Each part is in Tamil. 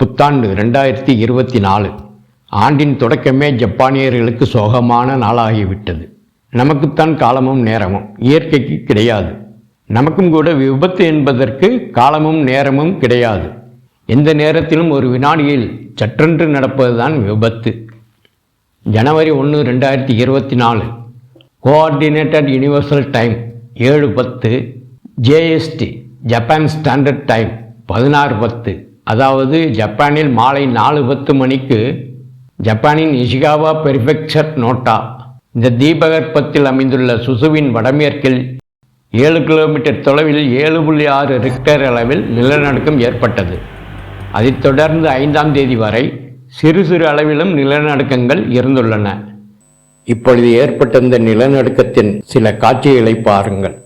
புத்தாண்டு ரெண்டாயிரத்தி இருபத்தி நாலு. ஆண்டின் தொடக்கமே ஜப்பானியர்களுக்கு சோகமான நாளாகிவிட்டது. நமக்குத்தான் காலமும் நேரமும் இயற்கைக்கு கிடையாது. நமக்கும் கூட விபத்து என்பதற்கு காலமும் நேரமும் கிடையாது. எந்த நேரத்திலும் ஒரு வினாடியில் சற்றென்று நடப்பதுதான் விபத்து. ஜனவரி ஒன்று ரெண்டாயிரத்தி இருபத்தி நாலு. கோஆர்டினேட்டட் யுனிவர்சல் டைம் ஏழு பத்து. ஜேஎஸ்டி ஜப்பான் ஸ்டாண்டர்ட் டைம் பதினாறு பத்து. அதாவது ஜப்பானில் மாலை நாலு பத்து மணிக்கு ஜப்பானின் இஷிகாவா பெர்ஃபெக்சர் நோட்டா இந்த தீபகற்பத்தில் அமைந்துள்ள சுசுவின் வடமேற்கில் ஏழு கிலோமீட்டர் தொலைவில் ஏழு புள்ளி ஆறு ரிக்டர் அளவில் நிலநடுக்கம் ஏற்பட்டது. அதைத் தொடர்ந்து ஐந்தாம் தேதி வரை சிறு சிறு அளவிலும் நிலநடுக்கங்கள் இருந்துள்ளன. இப்பொழுது ஏற்பட்ட இந்த நிலநடுக்கத்தின் சில காட்சிகளை பாருங்கள்.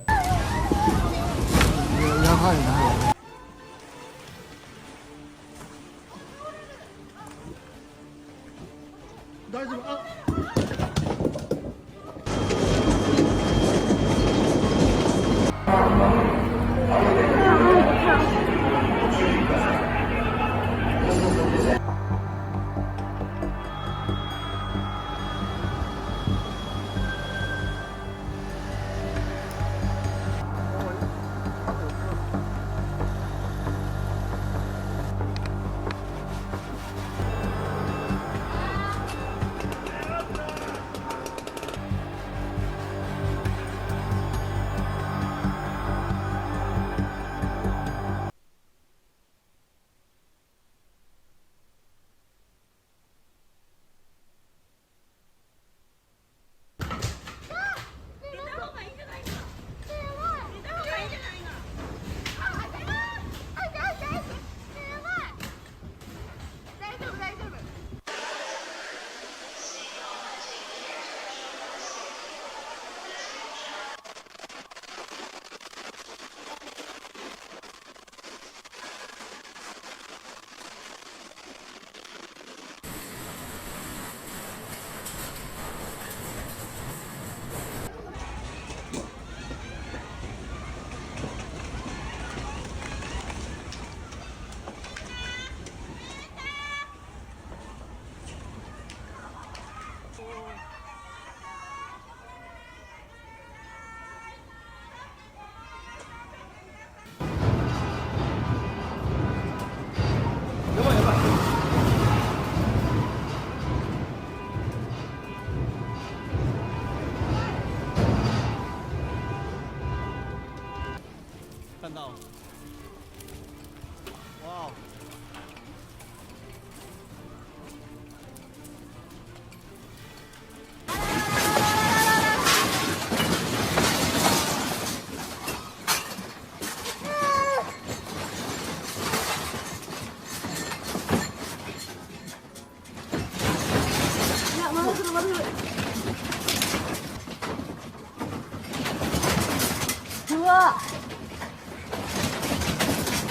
看到了。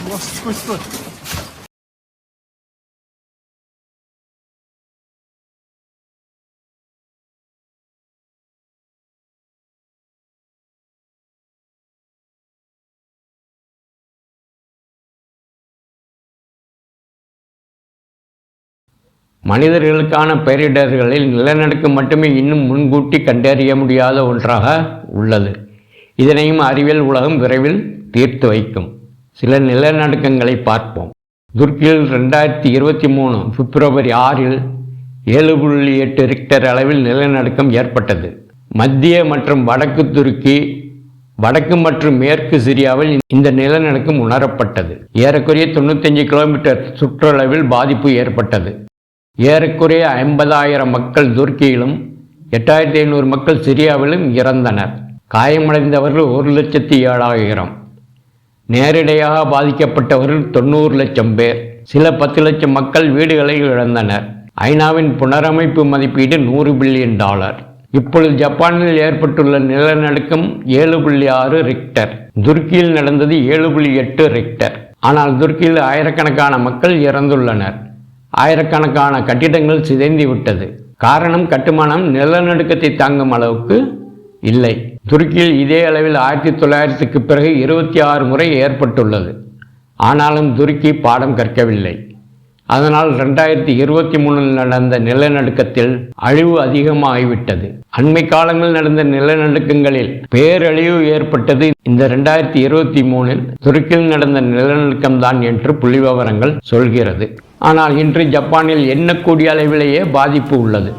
Lost his மனிதர்களுக்கான பேரிடர்களில் நிலநடுக்கம் மட்டுமே இன்னும் முன்கூட்டி கண்டறிய முடியாத ஒன்றாக உள்ளது. இதனையும் அறிவியல் உலகம் விரைவில் தீர்த்து வைக்கும். சில நிலநடுக்கங்களை பார்ப்போம். துர்க்கியில் ரெண்டாயிரத்தி இருபத்தி மூணு பிப்ரவரி ஆறில் ஏழு புள்ளி எட்டு ரிக்டர் அளவில் நிலநடுக்கம் ஏற்பட்டது. மத்திய மற்றும் வடக்கு துருக்கி வடக்கு மற்றும் மேற்கு சிரியாவில் இந்த நிலநடுக்கம் உணரப்பட்டது. ஏறக்குறைய தொண்ணூத்தஞ்சு கிலோமீட்டர் சுற்றளவில் பாதிப்பு ஏற்பட்டது. ஏறக்குறைய ஐம்பதாயிரம் மக்கள் துருக்கியிலும் எட்டாயிரத்தி ஐநூறு மக்கள் சிரியாவிலும் இறந்தனர். காயமடைந்தவர்கள் ஒரு லட்சத்தி ஏழாயிரம். நேரிடையாக பாதிக்கப்பட்டவர்கள் தொண்ணூறு லட்சம் பேர். சில பத்து லட்சம் மக்கள் வீடுகளை இழந்தனர். ஐநாவின் புனரமைப்பு மதிப்பீடு நூறு பில்லியன் டாலர். இப்பொழுது ஜப்பானில் ஏற்பட்டுள்ள நிலநடுக்கம் ஏழு புள்ளி ஆறு ரிக்டர். துருக்கியில் நடந்தது ஏழு புள்ளி எட்டு ரிக்டர். ஆனால் துருக்கியில் ஆயிரக்கணக்கான மக்கள் இறந்துள்ளனர். ஆயிரக்கணக்கான கட்டிடங்கள் சிதைந்து விட்டது காரணம் கட்டுமானம் நிலநடுக்கத்தை தாங்கும் அளவுக்கு இல்லை. துருக்கியில் இதே அளவில் ஆயிரத்தி தொள்ளாயிரத்துக்கு பிறகு இருபத்தி ஆறு முறை ஏற்பட்டுள்ளது. ஆனாலும் துருக்கி பாடம் கற்கவில்லை. அதனால் ரெண்டாயிரத்தி இருபத்தி மூணில் நடந்த நிலநடுக்கத்தில் அழிவு அதிகமாகிவிட்டது. அண்மை காலங்களில் நடந்த நிலநடுக்கங்களில் பேரழிவு ஏற்பட்டது. இந்த ரெண்டாயிரத்தி இருபத்தி மூணில் துருக்கியில் நடந்த நிலநடுக்கம்தான் என்று புள்ளிவிவரங்கள் சொல்கிறது. ஆனால் இன்று ஜப்பானில் எண்ணக்கூடிய அளவிலேயே பாதிப்பு உள்ளது.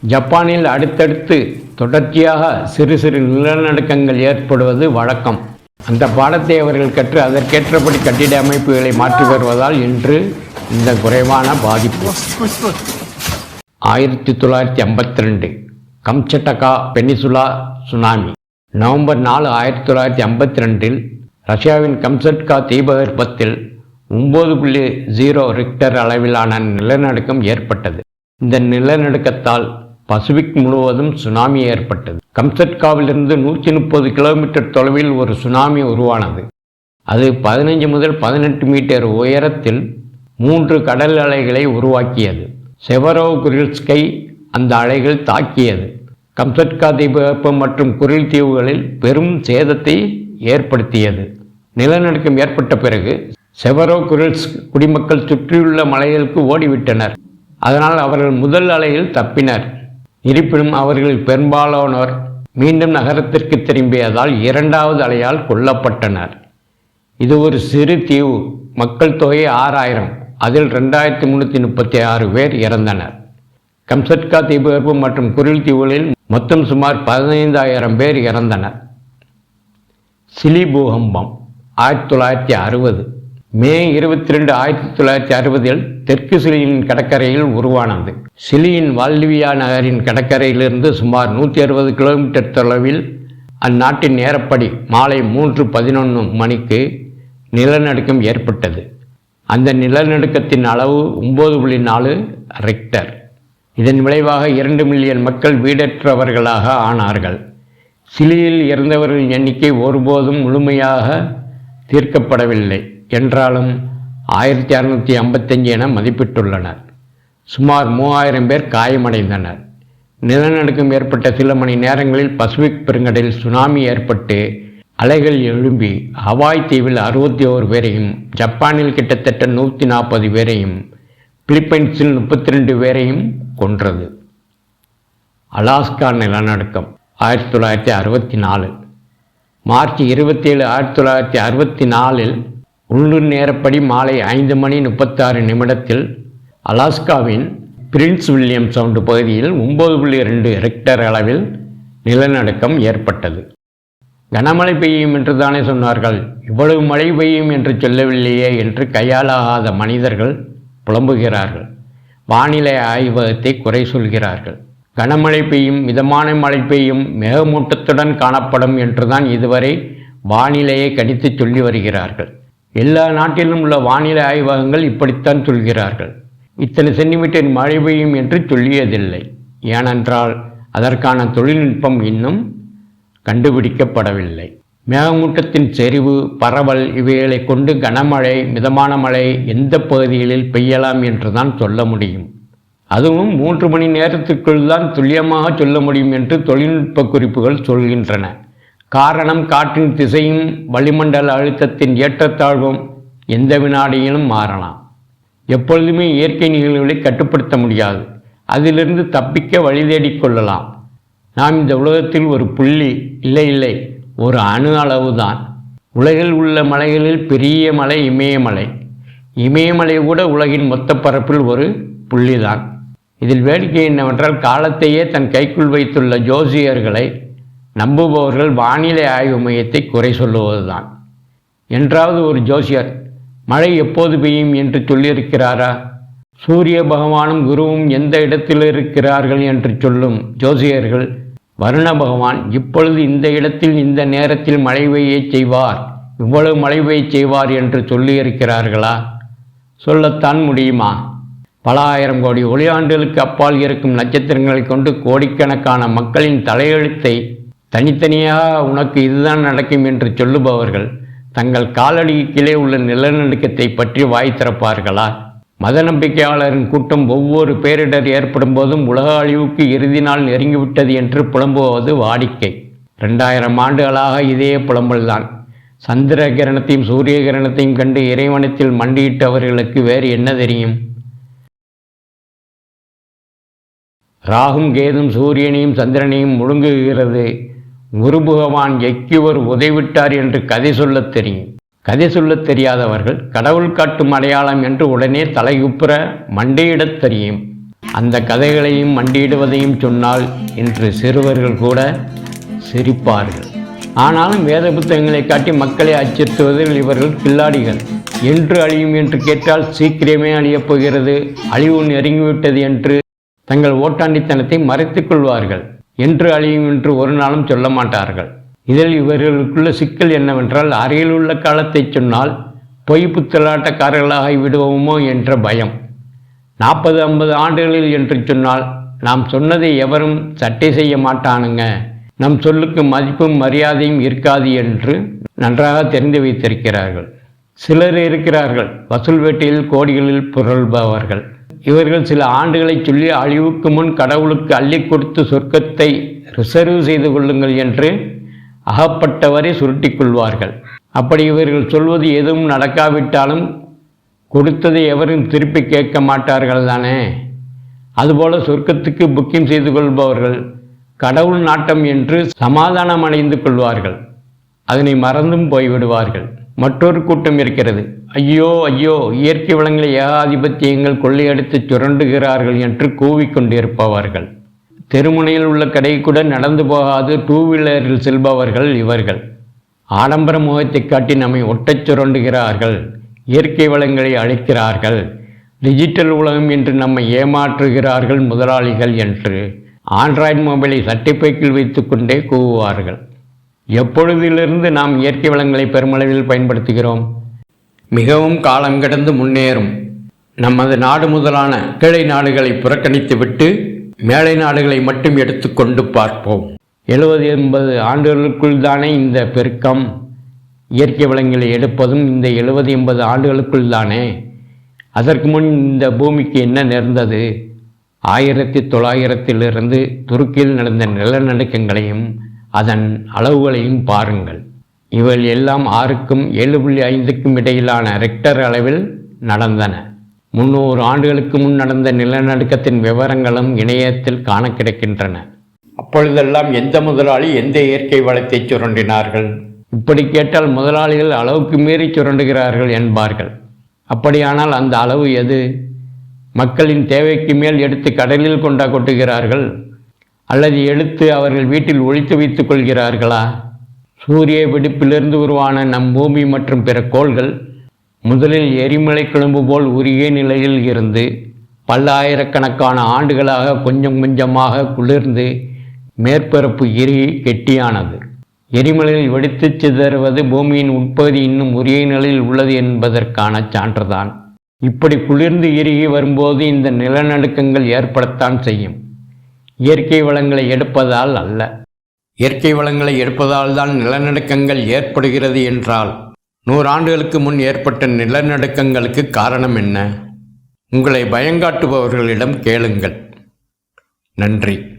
ஜப்பானில் அடுத்தடுத்து தொடர்ச்சியாக சிறு சிறு நிலநடுக்கங்கள் ஏற்படுவது வழக்கம். அந்த பாடத்தை அவர்கள் கற்று அதற்கேற்றபடி கட்டிட அமைப்புகளை மாற்றி வருவதால் இன்று இந்த குறைவான பாதிப்பு. ஆயிரத்தி தொள்ளாயிரத்தி ஐம்பத்தி ரெண்டு கம்சட்டகா பெனிசுலா சுனாமி. நவம்பர் நாலு ஆயிரத்தி தொள்ளாயிரத்தி ஐம்பத்தி ரெண்டில் ரஷ்யாவின் கம்சட்கா தீபகற்பத்தில் ஒம்பது புள்ளி ஜீரோ ரிக்டர் அளவிலான நிலநடுக்கம் ஏற்பட்டது. இந்த நிலநடுக்கத்தால் பசிபிக் முழுவதும் சுனாமி ஏற்பட்டது. கம்சட்காவிலிருந்து நூற்றி முப்பது கிலோமீட்டர் தொலைவில் ஒரு சுனாமி உருவானது. அது பதினைஞ்சு முதல் பதினெட்டு மீட்டர் உயரத்தில் மூன்று கடல் அலைகளை உருவாக்கியது. செவரோ குரில்ஸ்கை அந்த அலைகள் தாக்கியது. கம்சட்கா தீபகற்பம் மற்றும் குரில் தீவுகளில் பெரும் சேதத்தை ஏற்படுத்தியது. நிலநடுக்கம் ஏற்பட்ட பிறகு செவரோ குரில்ஸ் குடிமக்கள் சுற்றியுள்ள மலைகளுக்கு ஓடிவிட்டனர். அதனால் அவர்கள் முதல் அலையில் தப்பினர். இருப்பினும் அவர்களில் பெரும்பாலானோர் மீண்டும் நகரத்திற்கு திரும்பியதால் இரண்டாவது அலையால் கொல்லப்பட்டனர். இது ஒரு சிறு தீவு. மக்கள் தொகை ஆறாயிரம். அதில் ரெண்டாயிரத்தி முந்நூற்றி முப்பத்தி ஆறு பேர் இறந்தனர். கம்சட்கா தீபகற்பு மற்றும் குரில் தீவுகளில் மொத்தம் சுமார் பதினைந்தாயிரம் பேர் இறந்தனர். சிலி பூகம்பம் ஆயிரத்தி தொள்ளாயிரத்தி அறுபது. மே இருபத்தி ரெண்டு ஆயிரத்தி தொள்ளாயிரத்தி அறுபதில் தெற்கு சிலியின் கடற்கரையில் உருவானது. சிலியின் வால்டிவியா நகரின் கடற்கரையிலிருந்து சுமார் நூற்றி அறுபது கிலோமீட்டர் தொலைவில் அந்நாட்டின் நேரப்படி மாலை மூன்று பதினொன்று மணிக்கு நிலநடுக்கம் ஏற்பட்டது. அந்த நிலநடுக்கத்தின் அளவு ஒம்பது புள்ளி நாலு ரெக்டர். இதன் விளைவாக இரண்டு மில்லியன் மக்கள் வீடற்றவர்களாக ஆனார்கள். சிலியில் இறந்தவர்களின் எண்ணிக்கை ஒருபோதும் முழுமையாக தீர்க்கப்படவில்லை. என்றாலும் ஆயிரத்தி அறுநூற்றி ஐம்பத்தஞ்சு என மதிப்பிட்டுள்ளனர். சுமார் மூவாயிரம் பேர் காயமடைந்தனர். நிலநடுக்கம் ஏற்பட்ட சில மணி நேரங்களில் பசிபிக் பெருங்கடலில் சுனாமி ஏற்பட்டு அலைகள் எழும்பி ஹவாய் தீவில் அறுபத்தி ஓரு பேரையும் ஜப்பானில் கிட்டத்தட்ட நூற்றி நாற்பது பேரையும் பிலிப்பைன்ஸில் முப்பத்தி ரெண்டு பேரையும் கொன்றது. அலாஸ்கா நிலநடுக்கம் ஆயிரத்தி தொள்ளாயிரத்தி அறுபத்தி நாலு. மார்ச் இருபத்தேழு ஆயிரத்தி தொள்ளாயிரத்தி அறுபத்தி நாலில் உள்ளூர் நேரப்படி மாலை ஐந்து மணி முப்பத்தாறு நிமிடத்தில் அலாஸ்காவின் பிரின்ஸ் வில்லியம் சவுண்டு பகுதியில் ஒம்பது புள்ளி ரெண்டு ரெக்டர் அளவில் நிலநடுக்கம் ஏற்பட்டது. கனமழை பெய்யும் என்று தானே சொன்னார்கள். இவ்வளவு மழை பெய்யும் என்று சொல்லவில்லையே என்று கையாளாகாத மனிதர்கள் புலம்புகிறார்கள். வானிலை ஆய்வகத்தை குறை சொல்கிறார்கள். கனமழை பெய்யும் மிதமான மழை பெய்யும் மேகமூட்டத்துடன் காணப்படும் என்றுதான் இதுவரை வானிலையை கணித்து சொல்லி வருகிறார்கள். எல்லா நாட்டிலும் உள்ள வானிலை ஆய்வகங்கள் இப்படித்தான் சொல்கிறார்கள். இத்தனை சென்டிமீட்டர் மழை பெய்யும் என்று சொல்லியதில்லை. ஏனென்றால் அதற்கான தொழில்நுட்பம் இன்னும் கண்டுபிடிக்கப்படவில்லை. மேகமூட்டத்தின் செறிவு பரவல் இவைகளை கொண்டு கனமழை மிதமான மழை எந்த பகுதிகளில் பெய்யலாம் என்று தான் சொல்ல முடியும். அதுவும் மூன்று மணி நேரத்திற்குள் தான் துல்லியமாக சொல்ல முடியும் என்று தொழில்நுட்ப குறிப்புகள் சொல்கின்றன. காரணம் காற்றின் திசையும் வளிமண்டல அழுத்தத்தின் ஏற்றத்தாழ்வும் எந்த வினாடியிலும் மாறலாம். எப்பொழுதுமே இயற்கை நிகழ்வுகளை கட்டுப்படுத்த முடியாது. அதிலிருந்து தப்பிக்க வழி தேடிக் கொள்ளலாம். நாம் இந்த உலகத்தில் ஒரு புள்ளி இல்லை இல்லை ஒரு அணு அளவு தான் உலகில் உள்ள மலைகளில் பெரிய மலை இமயமலை. இமயமலை கூட உலகின் மொத்த பரப்பில் ஒரு புள்ளிதான். இதில் வேடிக்கை என்னவென்றால் காலத்தையே தன் கைக்குள் வைத்துள்ள ஜோசியர்களை நம்புபவர்கள் வானிலை ஆய்வு மையத்தை குறை சொல்லுவதுதான். என்றாவது ஒரு ஜோசியர் மழை எப்போது பெய்யும் என்று சொல்லியிருக்கிறாரா? சூரிய பகவானும் குருவும் எந்த இடத்தில் இருக்கிறார்கள் என்று சொல்லும் ஜோசியர்கள் வருண பகவான் இப்பொழுது இந்த இடத்தில் இந்த நேரத்தில் மழை பெய்யச் செய்வார் இவ்வளவு மழை பெய்யச் செய்வார் என்று சொல்லியிருக்கிறார்களா? சொல்லத்தான் முடியுமா? பல ஆயிரம் கோடி ஒளியாண்டுகளுக்கு அப்பால் இருக்கும் நட்சத்திரங்களை கொண்டு கோடிக்கணக்கான மக்களின் தலையெழுத்தை தனித்தனியாக உனக்கு இதுதான் நடக்கும் என்று சொல்லுபவர்கள் தங்கள் காலடிக்கு கீழே உள்ள நிலநடுக்கத்தை பற்றி வாய் திறப்பார்களா? மத நம்பிக்கையாளரின் கூட்டம் ஒவ்வொரு பேரிடர் ஏற்படும் போதும் உலக அழிவுக்கு இறுதி நாள் நெருங்கிவிட்டது என்று புலம்புவது வாடிக்கை. ரெண்டாயிரம் ஆண்டுகளாக இதே புலம்பல்தான். சந்திர கிரணத்தையும் சூரிய கிரணத்தையும் கண்டு இறைவனத்தில் மண்டியிட்டவர்களுக்கு வேறு என்ன தெரியும்? ராகும் கேதும் சூரியனையும் சந்திரனையும் முழுங்குகிறது. குரு பகவான் எக்கியவர் உதைவிட்டார் என்று கதை சொல்லத் தெரியும். கதை சொல்லத் தெரியாதவர்கள் கடவுள் காட்டும் அடையாளம் என்று உடனே தலைகுப்புற மண்டையிடத் தெரியும். அந்த கதைகளையும் மண்டியிடுவதையும் சொன்னால் இன்று சிறுவர்கள் கூட சிரிப்பார்கள். ஆனாலும் வேத புத்தகங்களை காட்டி மக்களை அச்சுறுத்துவதில் இவர்கள் கில்லாடிகள். என்று அழியும் என்று கேட்டால் சீக்கிரமே அழியப் போகிறது. அழிவு நெருங்கிவிட்டது என்று தங்கள் ஓட்டாண்டித்தனத்தை மறைத்துக் கொள்வார்கள். என்று அழியும் என்று ஒரு நாளும் சொல்ல மாட்டார்கள். இதில் இவர்களுக்குள்ள சிக்கல் என்னவென்றால் அருகில் உள்ள காலத்தை சொன்னால் பொய் புத்தலாட்டக்காரர்களாகி விடுவோமோ என்ற பயம். நாற்பது ஐம்பது ஆண்டுகளில் என்று சொன்னால் நாம் சொன்னதை எவரும் சட்டை செய்ய மாட்டானுங்க. நம் சொல்லுக்கு மதிப்பும் மரியாதையும் இருக்காது என்று நன்றாக தெரிந்து வைத்திருக்கிறார்கள். சிலர் இருக்கிறார்கள். வசூல் வேட்டையில் கோடிகளில் புரள்பவர்கள். இவர்கள் சில ஆண்டுகளை சொல்லி அழிவுக்கு முன் கடவுளுக்கு அள்ளி கொடுத்து சொர்க்கத்தை ரிசர்வ் செய்து கொள்ளுங்கள் என்று அகப்பட்டவரை சுருட்டி கொள்வார்கள். அப்படி இவர்கள் சொல்வது எதுவும் நடக்காவிட்டாலும் கொடுத்ததை எவரும் திருப்பி கேட்க மாட்டார்கள் தானே? அதுபோல சொர்க்கத்துக்கு புக்கிங் செய்து கொள்பவர்கள் கடவுள் நாட்டம் என்று சமாதானம் அடைந்து கொள்வார்கள். அதனை மறந்தும் போய்விடுவார்கள். மற்றொரு கூட்டம் இருக்கிறது. ஐயோ ஐயோ இயற்கை வளங்களை ஏகாதிபத்தியங்கள் கொள்ளையடித்து சுரண்டுகிறார்கள் என்று கூவிக்கொண்டிருப்பவர்கள். தெருமுனையில் உள்ள கடை கூட நடந்து போகாது டூ வீலரில் செல்பவர்கள் இவர்கள். ஆடம்பர முகத்தை காட்டி நம்மை ஒட்டச் சுரண்டுகிறார்கள். இயற்கை வளங்களை அழிக்கிறார்கள். டிஜிட்டல் உலகம் என்று நம்மை ஏமாற்றுகிறார்கள் முதலாளிகள் என்று ஆண்ட்ராய்டு மொபைலை சட்டைப்பைக்கில் வைத்துக்கொண்டே கூவுவார்கள். எப்பொழுதிலிருந்து நாம் இயற்கை வளங்களை பெருமளவில் பயன்படுத்துகிறோம்? மிகவும் காலம் கடந்து முன்னேறும். நமது நாடு முதலான கீழை நாடுகளை புறக்கணித்துவிட்டு மேலை நாடுகளை மட்டும் எடுத்துக்கொண்டு பார்ப்போம். எழுபது எண்பது ஆண்டுகளுக்குள் தானே இந்த பெருக்கம் இயற்கை வளங்களை எடுப்பதும் இந்த எழுபது எண்பது ஆண்டுகளுக்குள் தானே. அதற்கு முன் இந்த பூமிக்கு என்ன நேர்ந்தது? ஆயிரத்தி தொள்ளாயிரத்திலிருந்து துருக்கியில் நடந்த நிலநடுக்கங்களையும் அதன் அளவுகளையும் பாருங்கள். இவள் எல்லாம் ஆறுக்கும் ஏழு புள்ளி ஐந்துக்கும் இடையிலான ரெக்டர் அளவில் நடந்தன. முன்னூறு ஆண்டுகளுக்கு முன் நடந்த நிலநடுக்கத்தின் விவரங்களும் இணையத்தில் காண கிடைக்கின்றன. அப்பொழுதெல்லாம் எந்த முதலாளி எந்த இயற்கை வளத்தை சுரண்டினார்கள்? இப்படி கேட்டால் முதலாளிகள் அளவுக்கு மீறி சுரண்டுகிறார்கள் என்பார்கள். அப்படியானால் அந்த அளவு எது? மக்களின் தேவைக்கு மேல் எடுத்து கடலில் கொண்டா கொட்டுகிறார்கள்? அல்லது எடுத்து அவர்கள் வீட்டில் ஒழித்து வைத்துக் கொள்கிறார்களா? சூரிய வெடிப்பிலிருந்து உருவான நம் பூமி மற்றும் பிற கோள்கள் முதலில் எரிமலை கிளம்பு போல் உரிய நிலையில் இருந்து பல்லாயிரக்கணக்கான ஆண்டுகளாக கொஞ்சம் கொஞ்சமாக குளிர்ந்து மேற்பரப்பு இறுகி கெட்டியானது. எரிமலையில் வெடித்துச் சிதறுவது பூமியின் உட்பகுதி இன்னும் உரிய நிலையில் உள்ளது என்பதற்கான சான்றுதான். இப்படி குளிர்ந்து இறுகி வரும்போது இந்த நிலநடுக்கங்கள் ஏற்படத்தான் செய்யும். இயற்கை வளங்களை எடுப்பதால் அல்ல. இயற்கை வளங்களை எடுப்பதால் தான் நிலநடுக்கங்கள் ஏற்படுகிறது என்றால் நூறாண்டுகளுக்கு முன் ஏற்பட்ட நிலநடுக்கங்களுக்கு காரணம் என்ன? உங்களை பயங்காட்டுபவர்களிடம் கேளுங்கள். நன்றி.